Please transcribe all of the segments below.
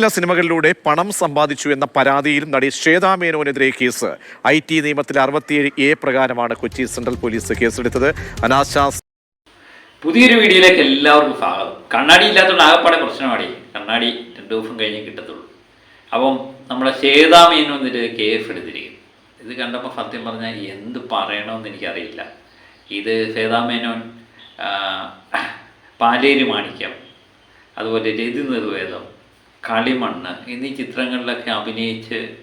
ചില സിനിമകളിലൂടെ പണം സമ്പാദിച്ചു എന്ന പരാതിയിൽ നടി ശ്വേതാ മേനോനെതിരെ കേസ്. ഐ ടി നിയമത്തിൽ അറുപത്തിയേഴ് എ പ്രകാരമാണ് കൊച്ചി സെൻട്രൽ പോലീസ് കേസെടുത്തത്. അനാശാസ് പുതിയൊരു വീഡിയോയിലേക്ക് എല്ലാവർക്കും സ്വാഗതം. കണ്ണാടി ഇല്ലാത്തതുകൊണ്ട് ആകപ്പാടെ പ്രശ്നമാണ് കണ്ണാടി രണ്ട് ദിവസം കഴിഞ്ഞ് കിട്ടത്തുള്ളൂ. അപ്പം നമ്മുടെ ശ്വേതാ എന്നിട്ട് കേസ് എടുത്തിരിക്കും ഇത് കണ്ടപ്പോൾ സത്യം പറഞ്ഞാൽ എന്ത് പറയണമെന്ന് എനിക്കറിയില്ല. ഇത് ശ്വേതാമേനോൻ മേനോൻ പാലേരി മാണിക്യം അതുപോലെ രതി നിർവേദം കളിമണ്ണ് എന്നീ ചിത്രങ്ങളിലൊക്കെ അഭിനയിച്ച്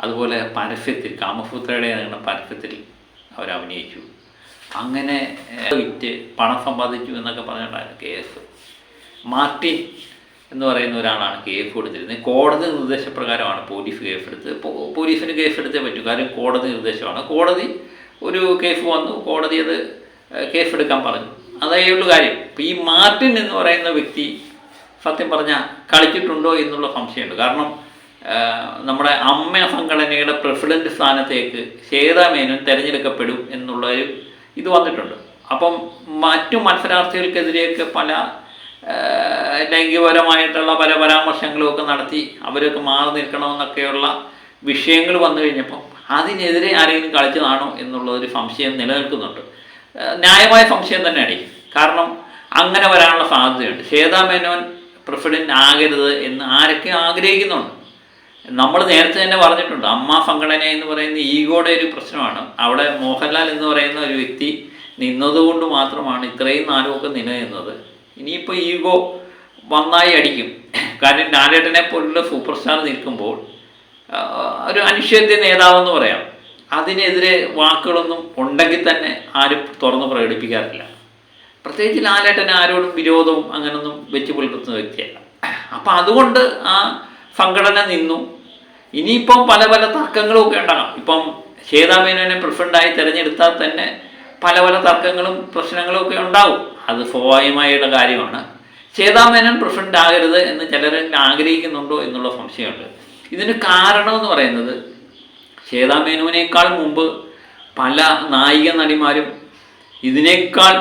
അതുപോലെ പരസ്യത്തിൽ കാമസൂത്രയുടെ പരസ്യത്തിൽ അവർ അഭിനയിച്ചു. അങ്ങനെ വിറ്റ് പണം സമ്പാദിച്ചു എന്നൊക്കെ പറഞ്ഞിട്ടാണ് കേസ്. മാർട്ടിൻ എന്ന് പറയുന്ന ഒരാളാണ് കേസ് കൊടുത്തിരുന്നത്. കോടതി നിർദ്ദേശപ്രകാരമാണ് പോലീസ് കേസെടുത്ത്. പോലീസിന് കേസെടുത്തേ പറ്റൂ. കാര്യം കോടതി നിർദ്ദേശമാണ്. കോടതി ഒരു കേസ് വന്നു. കോടതി അത് കേസ് കേസെടുക്കാൻ പറഞ്ഞു. അതേ ഉള്ളൂ കാര്യം. ഈ മാർട്ടിൻ എന്ന് പറയുന്ന വ്യക്തി സത്യം പറഞ്ഞാൽ കളിച്ചിട്ടുണ്ടോ എന്നുള്ള സംശയമുണ്ട്. കാരണം നമ്മുടെ അമ്മ സംഘടനയുടെ പ്രസിഡന്റ് സ്ഥാനത്തേക്ക് ശ്വേതാ മേനോൻ തിരഞ്ഞെടുക്കപ്പെടും എന്നുള്ള ഒരു ഇത് വന്നിട്ടുണ്ട്. അപ്പം മറ്റു മത്സരാർത്ഥികൾക്കെതിരെയൊക്കെ പല ലൈംഗികപരമായിട്ടുള്ള പല പരാമർശങ്ങളും ഒക്കെ നടത്തി അവരൊക്കെ മാറി നിൽക്കണമെന്നൊക്കെയുള്ള വിഷയങ്ങൾ വന്നു കഴിഞ്ഞപ്പം അതിനെതിരെ ആരെങ്കിലും കളിച്ചതാണോ എന്നുള്ളൊരു സംശയം നിലനിൽക്കുന്നുണ്ട്. ന്യായമായ സംശയം തന്നെയാണ്. കാരണം അങ്ങനെ വരാനുള്ള സാധ്യതയുണ്ട്. ശ്വേതാ മേനോൻ പ്രസിഡന്റ് ആകരുത് എന്ന് ആരൊക്കെ ആഗ്രഹിക്കുന്നുണ്ട്. നമ്മൾ നേരത്തെ തന്നെ പറഞ്ഞിട്ടുണ്ട് അമ്മ സംഘടന എന്ന് പറയുന്ന ഈഗോയുടെ ഒരു പ്രശ്നമാണ്. അവിടെ മോഹൻലാൽ എന്ന് പറയുന്ന ഒരു വ്യക്തി നിന്നതുകൊണ്ട് മാത്രമാണ് ഇത്രയും നാലുമൊക്കെ നിലനിന്നത്. ഇനിയിപ്പോൾ ഈഗോ വന്നായി അടിക്കും. കാരണം ലാലേട്ടനെ പോലുള്ള സൂപ്പർ സ്റ്റാർ നിൽക്കുമ്പോൾ ഒരു അനിശ്ചിത നേതാവെന്ന് പറയാം. അതിനെതിരെ വാക്കുകളൊന്നും ഉണ്ടെങ്കിൽ തന്നെ ആരും തുറന്ന് പ്രകടിപ്പിക്കാറില്ല. പ്രത്യേകിച്ച് ലാലേട്ടൻ ആരോടും വിരോധവും അങ്ങനൊന്നും വെച്ച് പുലർത്തുന്ന വ്യക്തിയല്ല. അപ്പം അതുകൊണ്ട് ആ സംഘടന നിന്നു. ഇനിയിപ്പം പല പല തർക്കങ്ങളും ഒക്കെ ഉണ്ടാകാം. ഇപ്പം ശ്വേതാമേനോനെ പ്രസിഡന്റായി തിരഞ്ഞെടുത്താൽ തന്നെ പല പല തർക്കങ്ങളും പ്രശ്നങ്ങളും ഒക്കെ ഉണ്ടാവും. അത് സ്വാഭാവികമായുള്ള കാര്യമാണ്. ശ്വേതാമേനോൻ പ്രസിഡന്റ് ആകരുത് എന്ന് ചിലർ ആഗ്രഹിക്കുന്നുണ്ടോ എന്നുള്ള സംശയമുണ്ട്. ഇതിന് കാരണം എന്ന് പറയുന്നത് ശ്വേതാമേനോനേക്കാൾ മുമ്പ് പല നായിക നടിമാരും ഇതിനേക്കാൾ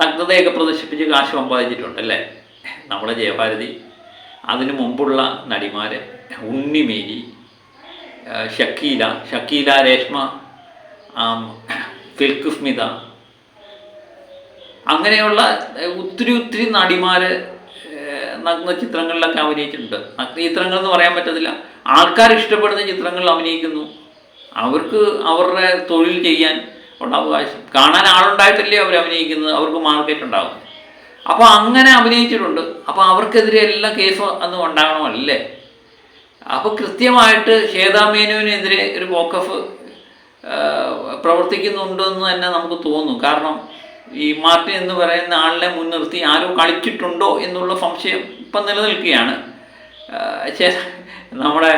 നഗ്നതയൊക്കെ പ്രദർശിപ്പിച്ച് കാശ് സമ്പാദിച്ചിട്ടുണ്ട് അല്ലേ? നമ്മുടെ ജയഭാരതി. അതിനു മുമ്പുള്ള നടിമാർ ഉണ്ണിമേരി ഷക്കീല ഷക്കീല രേഷ്മ ആം, സിൽക്ക് സ്മിത. അങ്ങനെയുള്ള ഒത്തിരി ഒത്തിരി നടിമാർ നഗ്ന ചിത്രങ്ങളിലൊക്കെ അഭിനയിച്ചിട്ടുണ്ട്. നഗ്ന ചിത്രങ്ങൾ എന്ന് പറയാൻ പറ്റത്തില്ല. ആൾക്കാർ ഇഷ്ടപ്പെടുന്ന ചിത്രങ്ങളിൽ അഭിനയിക്കുന്നു. അവർക്ക് അവരുടെ തൊഴിൽ ചെയ്യാൻ ഉള്ള അവകാശം. കാണാൻ ആളുണ്ടായിട്ടല്ലേ അവർ അഭിനയിക്കുന്നത്? അവർക്ക് മാർക്കറ്റ് ഉണ്ടാകും അപ്പോൾ അങ്ങനെ അഭിനയിച്ചിട്ടുണ്ട്. അപ്പോൾ അവർക്കെതിരെ എല്ലാം കേസ് അന്ന് ഉണ്ടാകണമല്ലേ? അപ്പോൾ കൃത്യമായിട്ട് ശ്വേതാമേനുവിനെതിരെ ഒരു വോക്കഫ് പ്രവർത്തിക്കുന്നുണ്ടെന്ന് തന്നെ നമുക്ക് തോന്നും. കാരണം ഈ മാർട്ടിൻ എന്ന് പറയുന്ന ആളിനെ മുൻനിർത്തി ആരോ കളിച്ചിട്ടുണ്ടോ എന്നുള്ള സംശയം ഇപ്പം നിലനിൽക്കുകയാണ്. നമ്മുടെ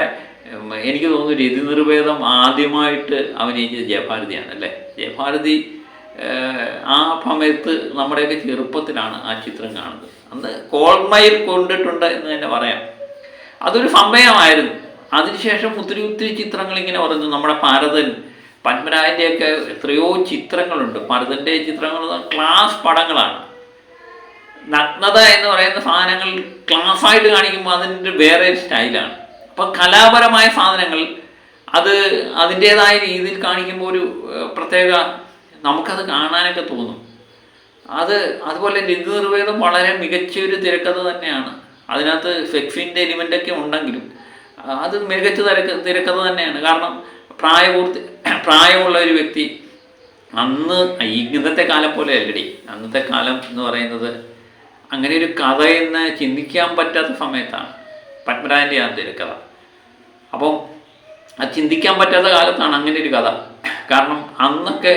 എനിക്ക് തോന്നുന്നു രതി നിർവേദം ആദ്യമായിട്ട് അഭിനയിച്ചത് ജയഭാരതിയാണ് അല്ലേ ജയഭാരതി ആ സമയത്ത് നമ്മുടെയൊക്കെ ചെറുപ്പത്തിലാണ് ആ ചിത്രം കാണുന്നത്. അന്ന് കോൾമയിൽ കൊണ്ടിട്ടുണ്ട് എന്ന് തന്നെ പറയാം. അതൊരു സമയമായിരുന്നു. അതിനുശേഷം ഒത്തിരി ഒത്തിരി ചിത്രങ്ങൾ ഇങ്ങനെ പറഞ്ഞു നമ്മുടെ ഭാരതൻ പത്മരാജന്റെയൊക്കെ എത്രയോ ചിത്രങ്ങളുണ്ട്. ഭാരതന്റെ ചിത്രങ്ങൾ ക്ലാസ് പടങ്ങളാണ്. നഗ്നത എന്ന് പറയുന്ന സാധനങ്ങൾ ക്ലാസ് ആയിട്ട് കാണിക്കുമ്പോൾ അതിന്റെ വേറെ സ്റ്റൈലാണ്. അപ്പം കലാപരമായ സാധനങ്ങൾ അത് അതിന്റേതായ രീതിയിൽ കാണിക്കുമ്പോൾ ഒരു പ്രത്യേക നമുക്കത് കാണാനൊക്കെ തോന്നും. അത് അതുപോലെ രതി നിർവേദം വളരെ മികച്ച ഒരു തിരക്കഥ തന്നെയാണ്. അതിനകത്ത് സെക്സിന്റെ എലിമെന്റൊക്കെ ഉണ്ടെങ്കിലും അത് മികച്ച തിരക്ക തിരക്കഥ തന്നെയാണ്. കാരണം പ്രായപൂർത്തി പ്രായമുള്ള ഒരു വ്യക്തി അന്ന് ഇന്നത്തെ കാലം പോലെ അല്ലടി അന്നത്തെ കാലം എന്ന് പറയുന്നത് അങ്ങനെ ഒരു കഥ എന്ന് ചിന്തിക്കാൻ പറ്റാത്ത സമയത്താണ്. പത്മരാജന്റെ ആ തിരക്കഥ അപ്പം അത് ചിന്തിക്കാൻ പറ്റാത്ത കാലത്താണ് അങ്ങനെ ഒരു കഥ. കാരണം അന്നൊക്കെ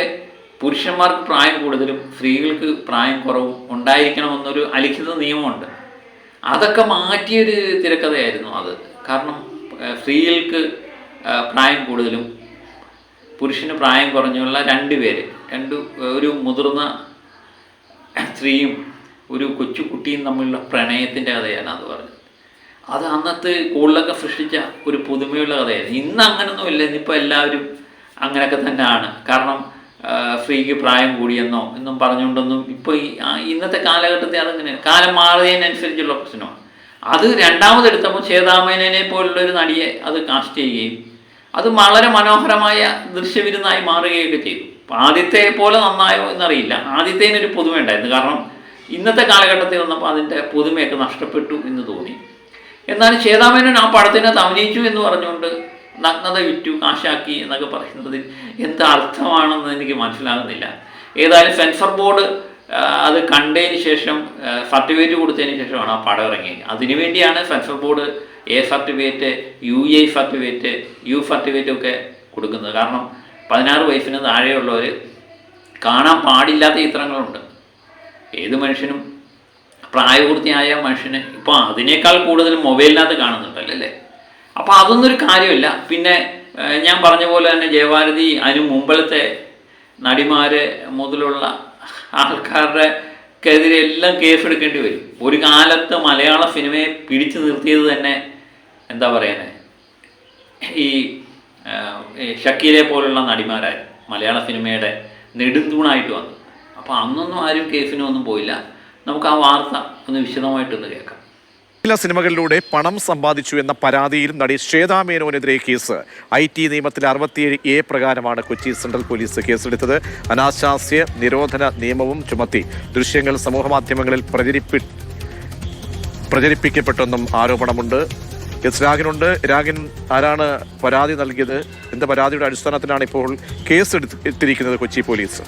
പുരുഷന്മാർക്ക് പ്രായം കൂടുതലും സ്ത്രീകൾക്ക് പ്രായം കുറവും ഉണ്ടായിരിക്കണമെന്നൊരു അലിഖിത നിയമമുണ്ട്. അതൊക്കെ മാറ്റിയൊരു തിരക്കഥയായിരുന്നു അത്. കാരണം സ്ത്രീകൾക്ക് പ്രായം കൂടുതലും പുരുഷന് പ്രായം കുറഞ്ഞുള്ള രണ്ട് പേര്. രണ്ട് ഒരു മുതിർന്ന സ്ത്രീയും ഒരു കൊച്ചുകുട്ടിയും തമ്മിലുള്ള പ്രണയത്തിന്റെ കഥയാണ് അത് പറഞ്ഞത്. അത് അന്നത്തെ കൂടുതലൊക്കെ സൃഷ്ടിച്ച ഒരു പുതുമയുള്ള കഥയായിരുന്നു. ഇന്ന് അങ്ങനൊന്നുമില്ല ഇന്നിപ്പോൾ എല്ലാവരും അങ്ങനെയൊക്കെ തന്നെയാണ്. കാരണം സ്ത്രീക്ക് പ്രായം കൂടിയെന്നോ എന്നും പറഞ്ഞുകൊണ്ടൊന്നും ഇപ്പോൾ ഈ ഇന്നത്തെ കാലഘട്ടത്തിൽ അതങ്ങനെ? കാലം മാറിയതിനനുസരിച്ചുള്ള പ്രശ്നമാണ്. അത് രണ്ടാമതെടുത്തപ്പോൾ ശ്വേതാമേനനെ പോലുള്ള ഒരു നടിയെ അത് കാസ്റ്റ് ചെയ്യുകയും അത് വളരെ മനോഹരമായ ദൃശ്യവിരുന്നായി മാറുകയൊക്കെ ചെയ്തു. ആദ്യത്തെ പോലെ നന്നായോ എന്നറിയില്ല. ആദ്യത്തേനൊരു പുതുമ ഉണ്ടായിരുന്നു കാരണം ഇന്നത്തെ കാലഘട്ടത്തിൽ വന്നപ്പോൾ അതിന്റെ പുതുമയൊക്കെ നഷ്ടപ്പെട്ടു എന്ന് തോന്നി. എന്നാൽ ചേതാമേനൻ ആ പടത്തിനെ അഭിനയിച്ചു എന്ന് പറഞ്ഞുകൊണ്ട് നഗ്നത വിറ്റു കാശാക്കി എന്നൊക്കെ പറയുന്നത് എന്ത് അർത്ഥമാണെന്ന് എനിക്ക് മനസ്സിലാകുന്നില്ല. ഏതായാലും സെൻസർ ബോർഡ് അത് കണ്ടതിന് ശേഷം സർട്ടിഫിക്കറ്റ് കൊടുത്തതിന് ശേഷമാണ് ആ പടം ഇറങ്ങിയത്. അതിനുവേണ്ടിയാണ് censor board A certificate U A certificate U certificate ഒക്കെ കൊടുക്കുന്നത്. കാരണം പതിനാറ് വയസ്സിന് താഴെയുള്ളവർ കാണാൻ പാടില്ലാത്ത ചിത്രങ്ങളുണ്ട്. ഏത് മനുഷ്യനും പ്രായപൂർത്തിയായ മനുഷ്യന് ഇപ്പോൾ അതിനേക്കാൾ കൂടുതൽ മൊബൈലിനകത്ത് കാണുന്നുണ്ടല്ലോ? അല്ലേ അപ്പോൾ അതൊന്നൊരു കാര്യമില്ല. പിന്നെ ഞാൻ പറഞ്ഞ പോലെ തന്നെ ജയഭാരതി അതിന് മുമ്പിലത്തെ നടിമാർ മുതലുള്ള ആൾക്കാരുടെ ക്കെതിരെ എല്ലാം കേസെടുക്കേണ്ടി വരും. ഒരു കാലത്ത് മലയാള സിനിമയെ പിടിച്ചു നിർത്തിയത് തന്നെ എന്താ പറയുന്നത് ഈ ഷക്കീലെ പോലുള്ള നടിമാരായി മലയാള സിനിമയുടെ നെടുന്തൂണായിട്ട് വന്നു. അപ്പോൾ അന്നൊന്നും ആരും കേസിനൊന്നും പോയില്ല. നമുക്ക് ആ വാർത്ത ഒന്ന് വിശദമായിട്ടൊന്ന് കേൾക്കാം. ചില സിനിമകളിലൂടെ പണം സമ്പാദിച്ചു എന്ന പരാതിയിൽ നടി ശ്വേതാ മേനോനെതിരെ കേസ്. ഐ ടി നിയമത്തിലെ അറുപത്തിയേഴ് എ പ്രകാരമാണ് കൊച്ചി സെൻട്രൽ പോലീസ് കേസെടുത്തത്. അനാശാസ്യ നിരോധന നിയമവും ചുമത്തി. ദൃശ്യങ്ങൾ സമൂഹമാധ്യമങ്ങളിൽ പ്രചരിപ്പി പ്രചരിപ്പിക്കപ്പെട്ടെന്നും ആരോപണമുണ്ട്. എസ് രാഗിനുണ്ട്. രാഗിൻ ആരാണ് പരാതി നൽകിയത്? എന്ത് പരാതിയുടെ അടിസ്ഥാനത്തിലാണ് ഇപ്പോൾ കേസ് എടുത്ത് എടുത്തിരിക്കുന്നത് കൊച്ചി പോലീസ്?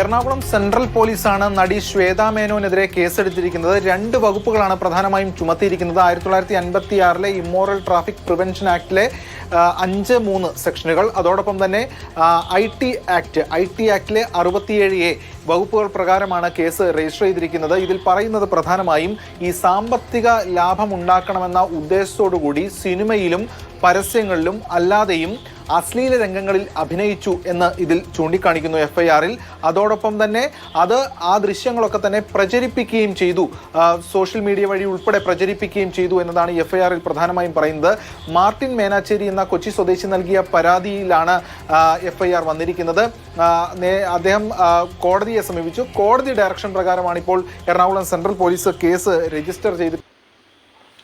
എറണാകുളം സെൻട്രൽ പോലീസാണ് നടി ശ്വേതാ മേനോനെതിരെ കേസെടുത്തിരിക്കുന്നത്. രണ്ട് വകുപ്പുകളാണ് പ്രധാനമായും ചുമത്തിയിരിക്കുന്നത്. ആയിരത്തി തൊള്ളായിരത്തി അൻപത്തി ആറിലെ ഇമ്മോറൽ ട്രാഫിക് പ്രിവെൻഷൻ ആക്ടിലെ അഞ്ച് മൂന്ന് സെക്ഷനുകൾ. അതോടൊപ്പം തന്നെ I T act I T ആക്ടിലെ അറുപത്തിയേഴ് എ വകുപ്പുകൾ പ്രകാരമാണ് കേസ് രജിസ്റ്റർ ചെയ്തിരിക്കുന്നത്. ഇതിൽ പറയുന്നത് പ്രധാനമായും ഈ സാമ്പത്തിക ലാഭം ഉണ്ടാക്കണമെന്ന ഉദ്ദേശത്തോടു കൂടി സിനിമയിലും പരസ്യങ്ങളിലും അല്ലാതെയും അശ്ലീല രംഗങ്ങളിൽ അഭിനയിച്ചു എന്ന് ഇതിൽ ചൂണ്ടിക്കാണിക്കുന്നു എഫ് ഐ ആറിൽ അതോടൊപ്പം തന്നെ അത് ആ ദൃശ്യങ്ങളൊക്കെ തന്നെ പ്രചരിപ്പിക്കുകയും ചെയ്തു. സോഷ്യൽ മീഡിയ വഴി ഉൾപ്പെടെ പ്രചരിപ്പിക്കുകയും ചെയ്തു എന്നതാണ് എഫ് ഐ ആറിൽ പ്രധാനമായും പറയുന്നത്. മാർട്ടിൻ മേനാച്ചേരി എന്ന കൊച്ചി സ്വദേശി നൽകിയ പരാതിയിലാണ് എഫ് ഐ ആർ വന്നിരിക്കുന്നത്. അദ്ദേഹം കോടതിയെ സമീപിച്ചു. കോടതി ഡയറക്ഷൻ പ്രകാരമാണ് ഇപ്പോൾ Ernakulam central police case register ചെയ്ത്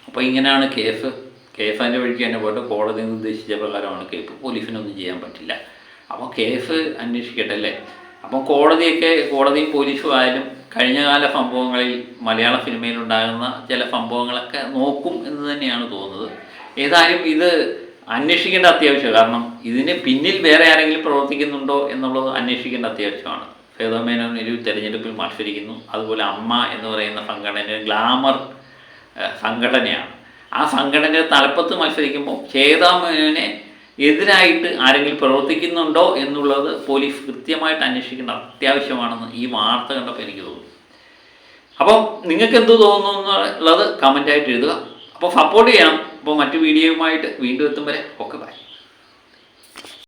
അപ്പോൾ ഇങ്ങനെയാണ് കേസ് കേസ് അതിന്റെ വഴിക്ക് തന്നെ പോയിട്ട് കോടതി നിർദ്ദേശിച്ച പ്രകാരമാണ് കെ എഫ് പോലീസിനൊന്നും ചെയ്യാൻ പറ്റില്ല. അപ്പോൾ കേസ് അന്വേഷിക്കട്ടെ അല്ലേ? അപ്പം കോടതിയൊക്കെ കോടതിയും പോലീസും ആയാലും കഴിഞ്ഞകാല സംഭവങ്ങളിൽ മലയാള സിനിമയിൽ ഉണ്ടാകുന്ന ചില സംഭവങ്ങളൊക്കെ നോക്കും എന്ന് തന്നെയാണ് തോന്നുന്നത്. ഏതായാലും ഇത് അന്വേഷിക്കേണ്ട അത്യാവശ്യം കാരണം ഇതിന് പിന്നിൽ വേറെ ആരെങ്കിലും പ്രവർത്തിക്കുന്നുണ്ടോ എന്നുള്ളത് അന്വേഷിക്കേണ്ട അത്യാവശ്യമാണ്. സേതമേനോൻ ഒരു തെരഞ്ഞെടുപ്പിൽ മത്സരിക്കുന്നു. അതുപോലെ അമ്മ എന്ന് പറയുന്ന സംഘടന ഗ്ലാമർ സംഘടനയാണ്. ആ സംഘടനയുടെ തലപ്പത്ത് മത്സരിക്കുമ്പോൾ ചേതാമേനെ എതിരായിട്ട് ആരെങ്കിലും പ്രവർത്തിക്കുന്നുണ്ടോ എന്നുള്ളത് പോലീസ് കൃത്യമായിട്ട് അന്വേഷിക്കേണ്ട അത്യാവശ്യമാണെന്ന് ഈ വാർത്ത കണ്ടപ്പോൾ എനിക്ക് തോന്നുന്നു അപ്പം നിങ്ങൾക്ക് എന്ത് തോന്നുന്നു എന്നുള്ളത് കമന്റായിട്ട് എഴുതുക. അപ്പോൾ സപ്പോർട്ട് ചെയ്യണം. അപ്പോൾ മറ്റു വീഡിയോയുമായിട്ട് വീണ്ടും എത്തും വരെ. Okay bye